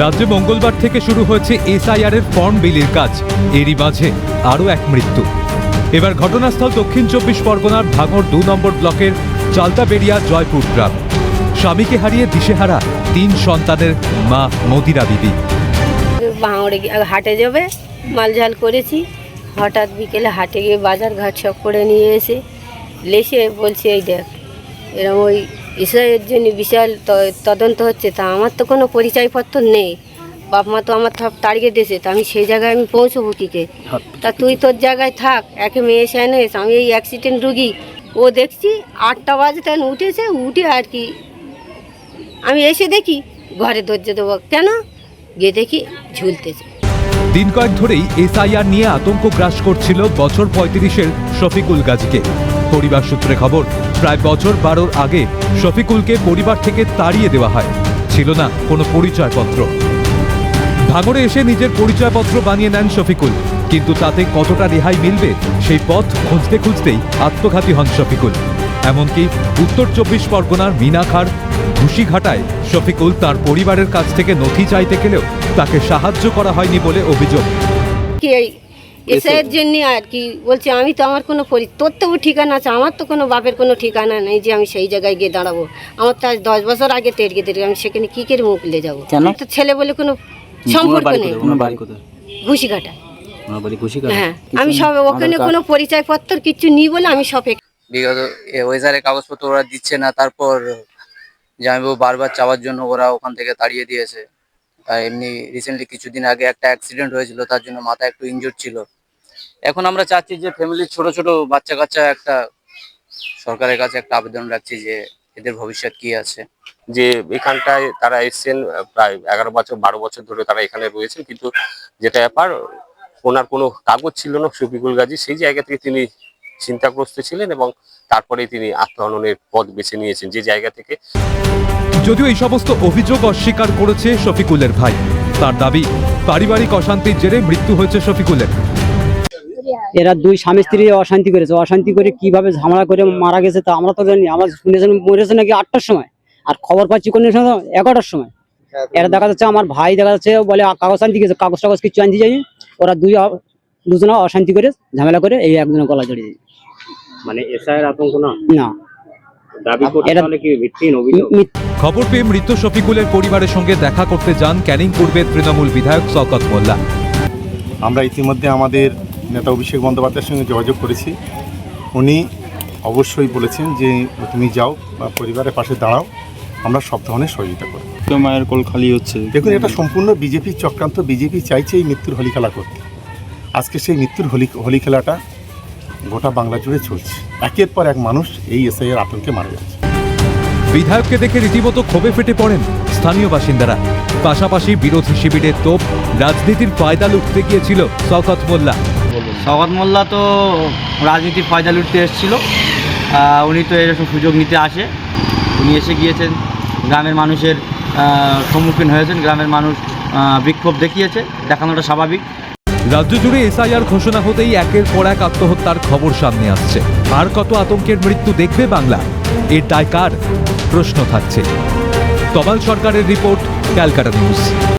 রাজ্যে মঙ্গলবার থেকে শুরু হয়েছে এসআইআর এর ফর্ম বিলির কাজ। এরই মাঝে আরও এক মৃত্যু। এবার ঘটনাস্থল দক্ষিণ চব্বিশ পরগনার ভাঙড় দু নম্বর ব্লকের চালতাবেড়িয়া জয়পুর গ্রাম। স্বামীকে হারিয়ে দিশেহারা তিন সন্তানের মা মদিরা গিয়ে হাটে যাবে মালঝাল করেছি। হঠাৎ বিকেলে হাটে গিয়ে বাজার ঘাট সব করে নিয়ে এসে লেসে বলছে, এই দেখ এরকম ওই ইসরায়েলের জন্য বিশাল তদন্ত হচ্ছে, তা আমার তো কোনো পরিচয়পত্র নেই। বাপ মা তো আমার সব তাড়িয়ে দিয়েছে, তা আমি সেই জায়গায় আমি পৌঁছবো কীকে তা তুই তোর জায়গায় থাক, একে মেয়ে সেনে আমি এই অ্যাক্সিডেন্ট রুগী। ও দেখছি আটটা বাজে তখন উঠেছে, উঠে আর কি। আমি এসে দেখি, ঘরে ধৈর্য দেবো। কেন? গিয়ে দেখি ঝুলতেছে। দিন কয়েক ধরেই এসআইআর নিয়ে আতঙ্ক গ্রাস করছিল বছর পঁয়ত্রিশের শফিকুল গাজীকে। পরিবার সূত্রে খবর, প্রায় বছর বারোর আগে শফিকুলকে পরিবার থেকে তাড়িয়ে দেওয়া হয়। ছিল না কোনো পরিচয়পত্র। ভাঙড়ে এসে নিজের পরিচয়পত্র বানিয়ে নেন শফিকুল, কিন্তু তাতে কতটা রেহাই মিলবে সেই পথ খুঁজতে খুঁজতেই আত্মঘাতী হন শফিকুল। এমনকি উত্তর চব্বিশ পরগনার মিনাখার ঘুষিঘাটায় শফিকুল তার পরিবারের কাছ থেকে নথি চাইতে গেলেও তাকে সাহায্য করা হয়নি বলে অভিযোগ। এই জন্য আর কি বলছে আমি তো আমার কোনো পরি তোর তো ঠিকানা আছে আমার তো কোনো বাপের কোনো ঠিকানা নেই যে আমি সেই জায়গায় গিয়ে দাঁড়াবো। আমার তো আজ দশ বছর আগে তেড়কে তেড়কে আমি সেখানে কী করে মুখ লে যাব? তো ছেলে বলে কোনো সম্পর্ক নেই। ঘুষিঘাটা। হ্যাঁ আমি সব ওখানে কোনো পরিচয়পত্র কিচ্ছু নিই বলে আমি সব বিগত ওয়েজারের কাগজপত্র ওরা দিচ্ছে না তারপর জামাইবাবু বারবার চাওয়ার জন্য ওরা ওখান থেকে তাড়িয়ে দিয়েছে। এমনি রিসেন্টলি কিছুদিন আগে একটা অ্যাক্সিডেন্ট হয়েছিল, তার জন্য মাথা একটু ইনজুর ছিল। এখন আমরা চাচ্ছি যে ফ্যামিলির ছোট ছোট বাচ্চা কাচ্চা একটা সরকারের কাছে একটা আবেদন রাখছি যে এদের ভবিষ্যৎ কি আছে। যে এখানটায় তারা এসছেন প্রায় এগারো বছর, বারো বছর ধরে তারা এখানে রয়েছেন, কিন্তু যেটা ব্যাপার, ওনার কোনো কাগজ ছিল না শফিকুল গাজী, সেই জায়গা থেকে তিনি চিন্তাগ্রস্ত ছিলেন এবং তারপরে তিনি আত্মহননের পথ বেছে নিয়েছেন যে জায়গা থেকে। যদিও এই সমস্ত অভিযোগ অস্বীকার করেছে শফিকুলের ভাই তার দাবি পারিবারিক অশান্তির জেরে মৃত্যু হয়েছে শফিকুলের। এরা দুই স্বামী স্ত্রী অশান্তি করেছে। অশান্তি করে কীভাবে ঝামেলা করে মারা গেছে তা আমরা তো জানি। আমরা শুনেছেন মরেছে নাকি আটটার সময়। আর খবর পাচ্ছি কোন সময় এগারোটার সময়। এরা দেখা যাচ্ছে আমার ভাই দেখা যাচ্ছে বলে কাগজ আনতে গেছে কাগজ টাগজ কিছু আনতে যায়নি? ওরা দুই দুজনে অশান্তি করে ঝামেলা করে এই একজনের গলা জড়িয়ে দিয়েছে। মানে এসআইয়ের আতঙ্ক না? না। খবর পেয়ে মৃত শফিকুলের পরিবারের সঙ্গে দেখা করতে যান ক্যানিং পূর্বের তৃণমূল বিধায়ক শওকত মোল্লা। আমরা ইতিমধ্যে আমাদের নেতা অভিষেক বন্দ্যোপাধ্যায়ের সঙ্গে যোগাযোগ করেছি। উনি অবশ্যই বলেছেন যে তুমি যাও বা পরিবারের পাশে দাঁড়াও আমরা সব ধরনের সহযোগিতা করব। মায়ের কোল খালি হচ্ছে। দেখুন এটা সম্পূর্ণ বিজেপির চক্রান্ত। বিজেপি চাইছে এই মৃত্যুর হোলি খেলা করতে। আজকে সেই মৃত্যুর হোলি হোলি খেলাটা গোটা বাংলা জুড়ে চলছে। একের পর এক মানুষ এই এসআইয়ের আতঙ্কে মারা যাচ্ছে। বিধায়ককে দেখে রীতিমতো ক্ষোভে ফেটে পড়েন স্থানীয় বাসিন্দারা। পাশাপাশি বিরোধী শিবিরের তোপ রাজনীতির ফায়দা লুটতে গিয়েছিল শওকত মোল্লা। সগত মোল্লা তো রাজনীতির ফায়দা লুটতে এসেছিল। উনি তো এরকম সুযোগ নিতে আসে। উনি এসে গিয়েছেন গ্রামের মানুষের সম্মুখীন হয়েছেন গ্রামের মানুষ বিক্ষোভ দেখিয়েছে। দেখানোটা স্বাভাবিক। রাজ্য জুড়ে এসআইআর ঘোষণা হতেই একের পর এক আত্মহত্যার খবর সামনে আসছে। আর কত আতঙ্কের মৃত্যু দেখবে বাংলা? এর দায় কার? প্রশ্ন থাকছে। তবাল সরকারের রিপোর্ট, ক্যালকাটা নিউজ।